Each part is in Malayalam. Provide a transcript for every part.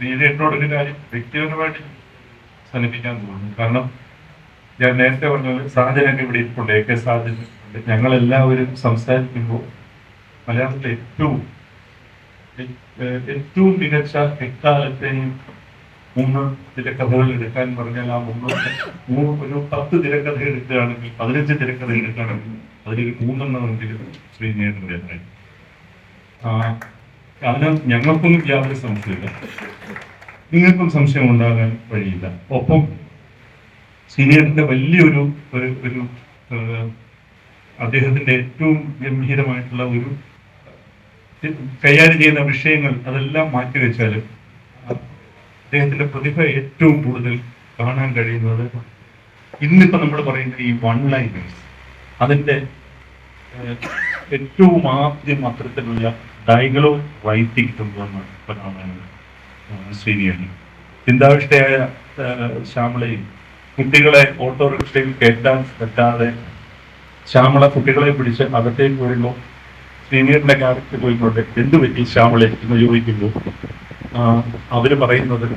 ശ്രീധേട്ടനോട് ഒരു കാര്യം വ്യക്തിപരമായിട്ട് സന്നിപ്പിക്കാൻ തോന്നുന്നു. കാരണം ഞാൻ നേരത്തെ പറഞ്ഞ പോലെ സാഹചര്യമൊക്കെ ഇവിടെ ഇരിപ്പുണ്ട്. എ കെ സാഹചര്യം ഞങ്ങളെല്ലാവരും സംസാരിക്കുമ്പോൾ മലയാളത്തിലെ ഏറ്റവും ഏറ്റവും മികച്ച എക്കാലത്തെയും മൂന്ന് തിരക്കഥകൾ എടുക്കാൻ പറഞ്ഞാൽ ആ മൂന്ന് ഒരു പത്ത് തിരക്കഥ എടുക്കുകയാണെങ്കിൽ പതിനഞ്ച് തിരക്കഥ എടുക്കുകയാണെങ്കിൽ അതിൽ മൂന്നെണ്ണമെങ്കിലും ശ്രീനേട്ടന്റെ ആ അതിന് ഞങ്ങൾക്കൊന്നും യാതൊരു സംശയമില്ല നിങ്ങൾക്കും സംശയം ഉണ്ടാകാൻ വഴിയില്ല. ഒപ്പം സീനിയറിന്റെ വലിയൊരു ഒരു ഒരു അദ്ദേഹത്തിന്റെ ഏറ്റവും ഗംഭീരമായിട്ടുള്ള ഒരു കൈകാര്യം ചെയ്യുന്ന വിഷയങ്ങൾ അതെല്ലാം മാറ്റിവെച്ചാൽ അദ്ദേഹത്തിന്റെ പ്രതിഭ ഏറ്റവും കൂടുതൽ കാണാൻ കഴിയുന്നത് ഇന്നിപ്പോ നമ്മൾ പറയുന്ന ഈ വൺ ലൈനേഴ്സ് അതിന്റെ ഏറ്റവും ആദ്യം അത്തരത്തിലുള്ള ഡയലോഗ് വൈത്തി ഇപ്പൊ കാണാനുള്ളത് ശ്രീനിയാണ് ചിന്താവിഷ്ടയായ ശ്യാമളയും കുട്ടികളെ ഓട്ടോറിക്ഷയിൽ കയറ്റാൻ പറ്റാതെ ശ്യാമള കുട്ടികളെ പിടിച്ച് അകത്തേക്ക് വരുമ്പോൾ സീനിയറിന്റെ ക്യാരക്ടർ പോയിക്കൊണ്ട് എന്ത് പറ്റി ശ്യാമളെ എന്ന് ചോദിക്കുമ്പോൾ അവർ പറയുന്നത്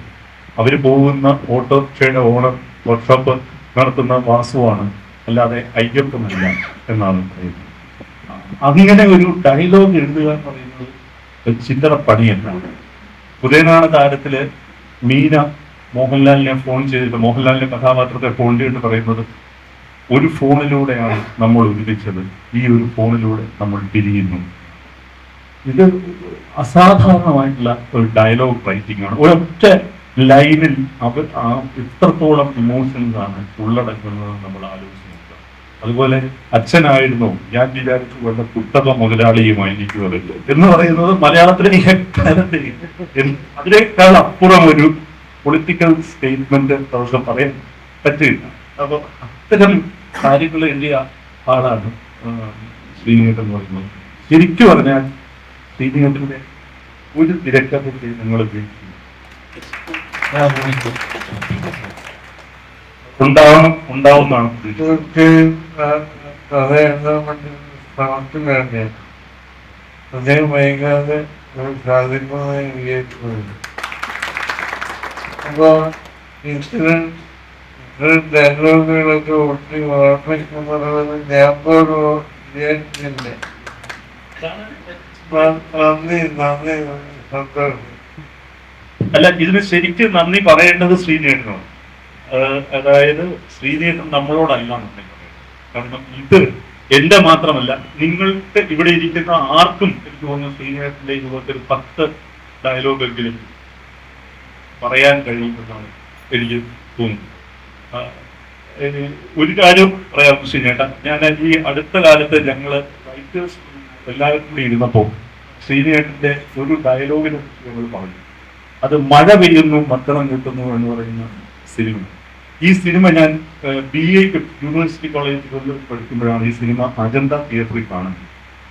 അവർ പോകുന്ന ഓട്ടോറിക്ഷയുടെ ഓണർ വർക്ക്ഷോപ്പ് നടത്തുന്ന വാസുവാണ് അല്ലാതെ അയ്യപ്പനല്ല എന്നാണ് പറയുന്നത്. അങ്ങനെ ഒരു ഡയലോഗ് എഴുതുക എന്ന് പറയുന്നത് ഒരു ചില്ലറ പണിയല്ല ഉദയനാണ് താരത്തിൽ മീന മോഹൻലാലിനെ ഫോൺ ചെയ്തിട്ട് മോഹൻലാലിന്റെ കഥാപാത്രത്തെ ഫോൺ ചെയ്തിട്ട് പറയുന്നത് ഒരു ഫോണിലൂടെയാണ് നമ്മൾ ഒരുമിച്ചത് ഈ ഒരു ഫോണിലൂടെ നമ്മൾ പിരിയുന്നു. ഇത് അസാധാരണമായിട്ടുള്ള ഒരു ഡയലോഗ് റൈറ്റിംഗ് ആണ്. ഒരൊറ്റ ലൈനിൽ അവർ ആ ഇത്രത്തോളം ഇമോഷൻസ് ആണ് ഉള്ളടക്കുന്നത് നമ്മൾ ആലോചിച്ച്. അതുപോലെ അച്ഛനായിരുന്നു ഞാൻ വിചാരിച്ചു വല്ല കുത്തക മുതലാളിയുമായിരിക്കും എന്ന് പറയുന്നത് മലയാളത്തിലെ അതിനേക്കാൾ അപ്പുറം ഒരു പൊളിറ്റിക്കൽ സ്റ്റേറ്റ്മെന്റ് നമുക്ക് പറയാൻ പറ്റില്ല. അപ്പൊ അത്തരം കാര്യങ്ങൾ എഴുതിയ ആളാണ് ശ്രീനികേട്ടൻ എന്ന് പറയുന്നത്. ശരിക്കും പറഞ്ഞാൽ ശ്രീനികേട്ടന്റെ ഒരു തിരക്കഥ നിങ്ങൾ ഉപയോഗിക്കുന്നു. ഉണ്ടാവണം ഉണ്ടാവുന്നതാണ്. തീർച്ചയായും കഥ എഴുതാൻ വേണ്ടി? അദ്ദേഹം വൈകാതെ ഇത്തരം ഡയലോഗുകളൊക്കെ ഒട്ടി ഓർമ്മിക്കുന്നത് ഞാൻ പോലും വിചാരിച്ചില്ല ന- നന്ദി നന്ദി സന്തോഷം. അല്ല ഇതിന് ശരിക്കും നന്ദി പറയേണ്ടത് ശ്രീനേട്ടനാണ് ആഹ് അതായത് ശ്രീദേവൻ നമ്മളോടല്ല കാരണം ഇത് എന്റെ മാത്രമല്ല നിങ്ങൾക്ക് ഇവിടെ ഇരിക്കുന്ന ആർക്കും എനിക്ക് തോന്നുന്നു ശ്രീനേട്ടന്റെ യുഗത്തിൽ പത്ത് ഡയലോഗെങ്കിലും പറയാൻ കഴിയുമെന്നാണ് എനിക്ക് തോന്നുന്നത്. ഒരു കാര്യം പറയാം ശ്രീനേട്ട. ഞാൻ ഈ അടുത്ത കാലത്ത് ഞങ്ങൾ റൈറ്റേഴ്സ് എല്ലാവരും കൂടി ഇരുന്നപ്പോൾ ശ്രീനേട്ടന്റെ ഒരു ഡയലോഗിനെ ഞങ്ങൾ പറഞ്ഞു. അത് മഴ പെയ്യുന്നു മക്കളം കിട്ടുന്നു എന്ന് പറയുന്ന സിനിമ. ഈ സിനിമ ഞാൻ ബി എക്ക് യൂണിവേഴ്സിറ്റി കോളേജിൽ പഠിക്കുമ്പോഴാണ് ഈ സിനിമ അജന്ത തിയേറ്ററിൽ കാണുന്നത്.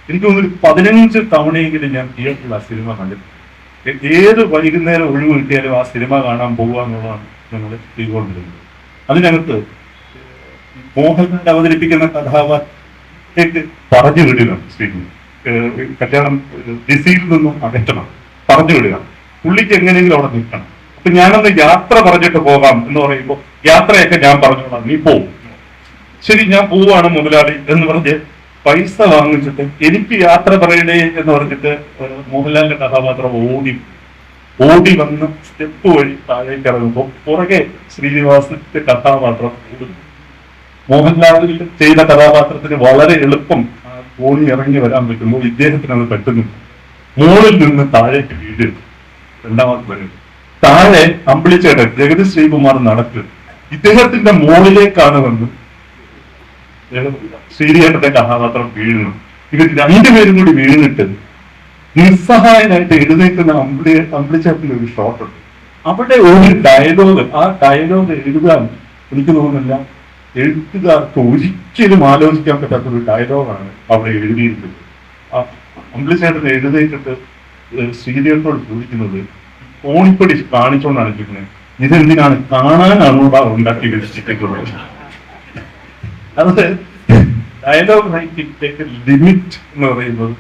എനിക്ക് തോന്നുന്നു പതിനഞ്ച് തവണയെങ്കിലും ഞാൻ തിയേറ്ററിൽ ആ സിനിമ കണ്ടിട്ടുണ്ട്. ഏത് വൈകുന്നേരം ഒഴിവ് കിട്ടിയാലും ആ സിനിമ കാണാൻ പോകുക എന്നുള്ളതാണ് ഞങ്ങൾ ചെയ്തുകൊണ്ടിരുന്നത്. അതിനകത്ത് മോഹൻലാൽ അവതരിപ്പിക്കുന്ന കഥാപാത്രത്തേക്ക് പറഞ്ഞു വിടുക ശ്രീകുമാർ കല്യാണം ഡിസിയിൽ നിന്നും അകറ്റണം. പറഞ്ഞു വിടുക പുള്ളിക്ക് എങ്ങനെയെങ്കിലും അവിടെ നിൽക്കണം. അപ്പൊ ഞാനൊന്ന് യാത്ര പറഞ്ഞിട്ട് പോകാം എന്ന് പറയുമ്പോൾ യാത്രയൊക്കെ ഞാൻ പറഞ്ഞോളാം. നീ പോവും ശരി ഞാൻ പോവാണ് മുതലാളി എന്ന് പറഞ്ഞ് പൈസ വാങ്ങിച്ചിട്ട് എനിക്ക് യാത്ര പറയണേ എന്ന് പറഞ്ഞിട്ട് മോഹൻലാലിന്റെ കഥാപാത്രം ഓടി ഓടി വന്ന് സ്റ്റെപ്പ് വഴി താഴേക്ക് ഇറങ്ങുമ്പോൾ പുറകെ ശ്രീനിവാസന്റെ കഥാപാത്രം ഓടുന്നു. മോഹൻലാലിൽ ചെയ്ത കഥാപാത്രത്തിന് വളരെ എളുപ്പം ഓടി ഇറങ്ങി വരാൻ പറ്റുന്നു. ഇദ്ദേഹത്തിന് അത് പറ്റുന്നു മുകളിൽ നിന്ന് താഴേക്ക് വീഴുന്നു. രണ്ടാമത് വരും താഴെ അമ്പിളിച്ചേട്ടൻ ജഗതി ശ്രീകുമാർ നടക്ക്. ഇദ്ദേഹത്തിന്റെ മുകളിലേക്കാണ് വന്ന് ശ്രീരിയേട്ടന്റെ കഥാപാത്രം വീഴുന്നു ഇവർ രണ്ടുപേരും കൂടി വീണിട്ട് നിസ്സഹായനായിട്ട് എഴുന്നേക്കുന്ന അമ്പിളി അമ്പിളിച്ചേട്ടന്റെ ഒരു ഷോട്ട് ഉണ്ട്. അവിടെ ഒരു ഡയലോഗ് ആ ഡയലോഗ് എഴുതാൻ എനിക്ക് തോന്നുന്നില്ല. എഴുത്തുകാർക്ക് ഒരിക്കലും ആലോചിക്കാൻ പറ്റാത്ത ഒരു ഡയലോഗാണ് അവിടെ എഴുതിയിരുന്നത് അമ്പിളിച്ചേട്ടൻ എഴുതേറ്റിട്ട് ശ്രീദേവനോട് ചോദിക്കുന്നത് ഓണിപ്പടി കാണിച്ചോണ്ടാണ് ചോദിക്കുന്നത് ഇതെന്തിനാണ് കാണാനാണോ ഉണ്ടാക്കി വെച്ചിട്ടുള്ളത് അത് ഡയലോഗ് റൈറ്റിംഗ് ലിമിറ്റ് എന്ന് പറയുന്നത്